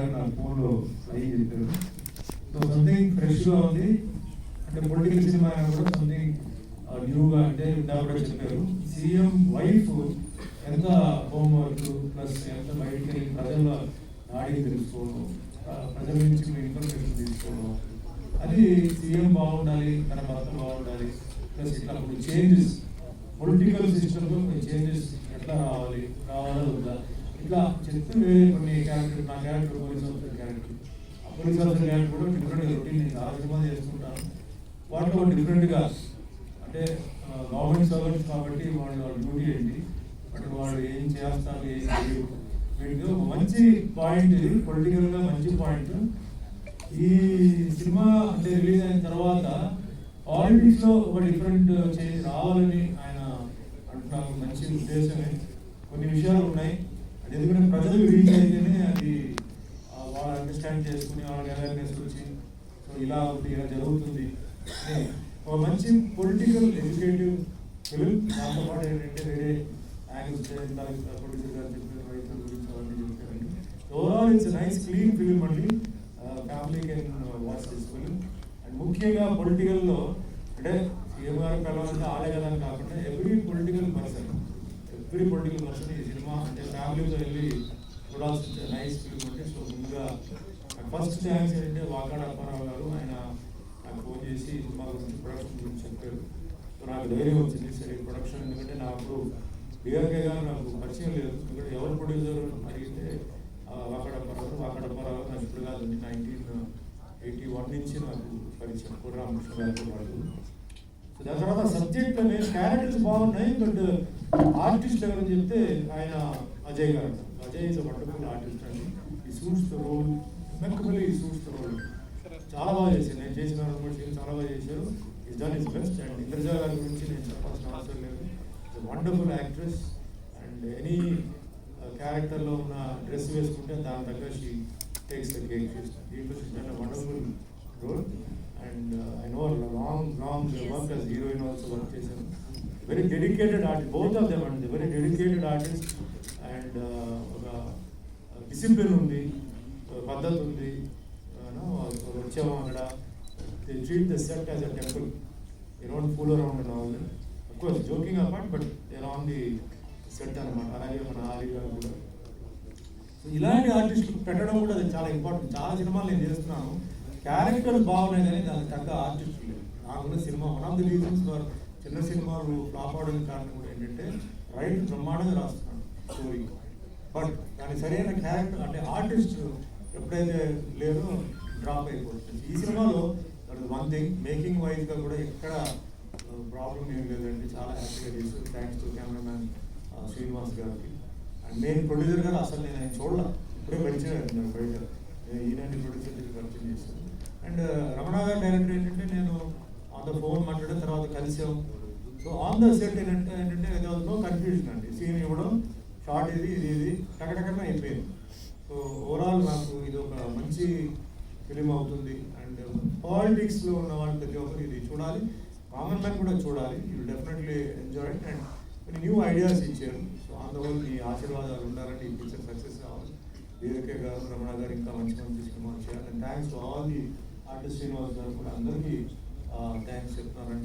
గారు నా ఫోన్లో అయ్యి చెప్పారు. సో సంథింగ్ ఫ్రెష్గా ఉంది. అంటే పొలిటికల్ సినిమా కూడా సంథింగ్ న్యూగా అంటే ఇందాక కూడా చెప్పారు. సీఎం వైఫ్ ఎంత హోంవర్క్ ప్లస్ ఎంత బయటికి ప్రజల నాడికి తెలుసుకోవడం ప్రజల నుంచి ఇన్ఫర్మేషన్ తీసుకోవడం. అది సీఎం బాగుండాలి తన భర్త బాగుండాలి ప్లస్ ఇట్లా కొన్ని చేంజెస్ పొలిటికల్ సిస్టంలో కొన్ని చేంజెస్ ఇట్లా చెప్తే కొన్ని క్యారెక్టర్ నా క్యారెక్టర్ పోలీస్ ఆఫీసర్ క్యారెక్టర్ ఆ పోలీస్ ఆఫీసర్ క్యారెక్టర్ కూడా డిఫరెంట్ రొటీన్ నేను చాలా సినిమా చేసుకుంటాను వాటిలో డిఫరెంట్గా అంటే గవర్నమెంట్ సర్వెంట్స్ కాబట్టి వాళ్ళు వాళ్ళ డ్యూటీ ఏంటి? అంటే వాళ్ళు ఏం చేస్తారు ఏం తెలియదు వీటికి ఒక మంచి పాయింట్ ఇది పొలిటికల్గా మంచి పాయింట్ ఈ సినిమా అంటే రిలీజ్ అయిన తర్వాత పాలిటిక్స్లో ఒక డిఫరెంట్ చేంజ్ రావాలని ఆయన అంటున్నారు. మంచి ఉద్దేశమే. కొన్ని విషయాలు ఉన్నాయి. ఎందుకంటే ప్రజలు రీచ్ అయితేనే అది వాళ్ళు అండర్స్టాండ్ చేసుకుని వాళ్ళకి అవేర్నెస్ వచ్చి సో ఇలా ఉంది ఇలా జరుగుతుంది. ఒక మంచి పొలిటికల్ ఎడ్యుకేటివ్ ఫిలిం దాంతో పాటు ఏంటంటే వేరే యాంగిల్స్ ప్రొడ్యూసర్ గారు చెప్పారు రైతుల గురించి అవన్నీ చెప్పారండి overall it's nice clean film అండి. Family can watch this film and ముఖ్యంగా పొలిటికల్లో అంటే సీఎం గారు పిలవాలంటే ఆడే కదా కాకుండా every political person every political person ఈ సినిమా అంటే ఫ్యామిలీతో వెళ్ళి చూడాల్సిన నైస్ ఫిలిం అంటే సో ముందుగా ఫస్ట్ ఛాన్స్ ఏంటంటే వాకాడ అప్పారావు గారు ఆయన నాకు ఫోన్ చేసి సినిమా గురించి ప్రొడక్షన్ గురించి చెప్పారు. సో నాకు ధైర్యం వచ్చింది సరే ప్రొడక్షన్ ఎందుకంటే నాకు డిఆర్కే గారు నాకు పరిచయం లేదు. ఎందుకంటే ఎవరు ప్రొడ్యూసర్ అడిగితే వాకాడ అప్పారావు వాకాడ అప్పారావు నాకు ఇప్పుడు కాదు నైన్టీన్ ఎయిటీ వన్ నుంచి నాకు పరిచయం. కూడా రామకృష్ణ గారితో పాటు దాని తర్వాత సబ్జెక్ట్ అనేది క్యారెక్టర్స్ బాగున్నాయి బట్ ఆర్టిస్ట్ ఎవరు చెప్తే ఆయన అజయ్ గారు. అజయ్ ఇస్ వండర్ఫుల్ ఆర్టిస్ట్ అండి. ఈ సూట్స్ ద రోల్ మెక్కబుల్ ఈ సూట్స్ ద రోల్ చాలా బాగా చేశారు. నేను చేసిన రెండు సీన్ చాలా బాగా చేశారు. Is done is best and Indraja గారి గురించి నేను చెప్పాల్సిన అవసరం లేదు. వండర్ఫుల్ యాక్ట్రెస్ అండ్ ఎనీ క్యారెక్టర్లో ఉన్న డ్రెస్ వేసుకుంటే దాని తగ్గ షీ టేక్స్ ద కేక్ దీంట్లో wonderful done wonderful role and I know long long work as heroine also work చేశాను very dedicated artist both of them అండి వెరీ డెడికేటెడ్ ఆర్టిస్ట్ అండ్ ఒక discipline ఉంది. పద్ధతి ఉంది. You know, ఒక వచ్చాము అక్కడ. They treat the set as a temple you don't fool around and all of course joking apart but they on the set అనమాట. అలాగే మన ఆలి గారు కూడా. ఇలాంటి ఆర్టిస్టులు పెట్టడం కూడా అది చాలా ఇంపార్టెంట్ చాలా సినిమాలు నేను చేస్తున్నాను. క్యారెక్టర్ బాగున్నాయి కానీ దానికి తగ్గ ఆర్టిస్ట్ లేదు నాకున్న cinema one of the reasons for చిన్న సినిమాలు ఫ్లాప్ అవడానికి కారణం కూడా ఏంటంటే రైట్ బ్రహ్మాండంగా రాస్తున్నాను స్టోరీ బట్ దాని సరైన క్యారెక్టర్ అంటే ఆర్టిస్ట్ ఎప్పుడైతే లేదో డ్రాప్ అయిపోతుంది. ఈ సినిమాలో వన్ థింగ్ మేకింగ్ వైజ్గా కూడా ఎక్కడ ప్రాబ్లం ఏం లేదండి. చాలా హ్యాపీగా చేశారు. థ్యాంక్స్ టు కెమెరామ్యాన్ శ్రీనివాస్ గారికి. అండ్ నేను ప్రొడ్యూసర్ గారు అసలు నేను ఆయన చూడాల. ఇప్పుడే పరిచయం అయ్యాను బయట. ఈనాటి ప్రొడ్యూసర్ దగ్గర పరిచయం చేశాను అండ్ uh, రమణ గారు డైరెక్టర్ ఏంటంటే నేను ఆన్ ద ఫోన్ మాట్లాడిన తర్వాత కలిసాం. సో ఆన్ ద సెట్ ఏంటంటే ఏంటంటే నో కన్ఫ్యూజన్ అండి. సీన్ ఇవ్వడం షార్ట్ ఇది ఇది ఇది టకటకనే అయిపోయింది. సో ఓవరాల్ నాకు ఇది ఒక మంచి ఫిలిం అవుతుంది. అండ్ పాలిటిక్స్లో ఉన్న వాళ్ళు ప్రతి ఒక్కరు ఇది చూడాలి. కామన్ మ్యాన్ కూడా చూడాలి. యూ డెఫినెట్లీ ఎంజాయ్ అండ్ కొన్ని న్యూ ఐడియాస్ ఇచ్చారు. సో అందువల్ల మీ ఆశీర్వాదాలు ఉండాలంటే ఈ పిక్చర్ సక్సెస్ కావాలి. వీరకే గారు రమణ గారు ఇంకా మంచి మంచి సినిమాలు చేయాలి. Thanks to all the artist Srinivas గారు కూడా అందరికీ థ్యాంక్స్ చెప్తున్నారండి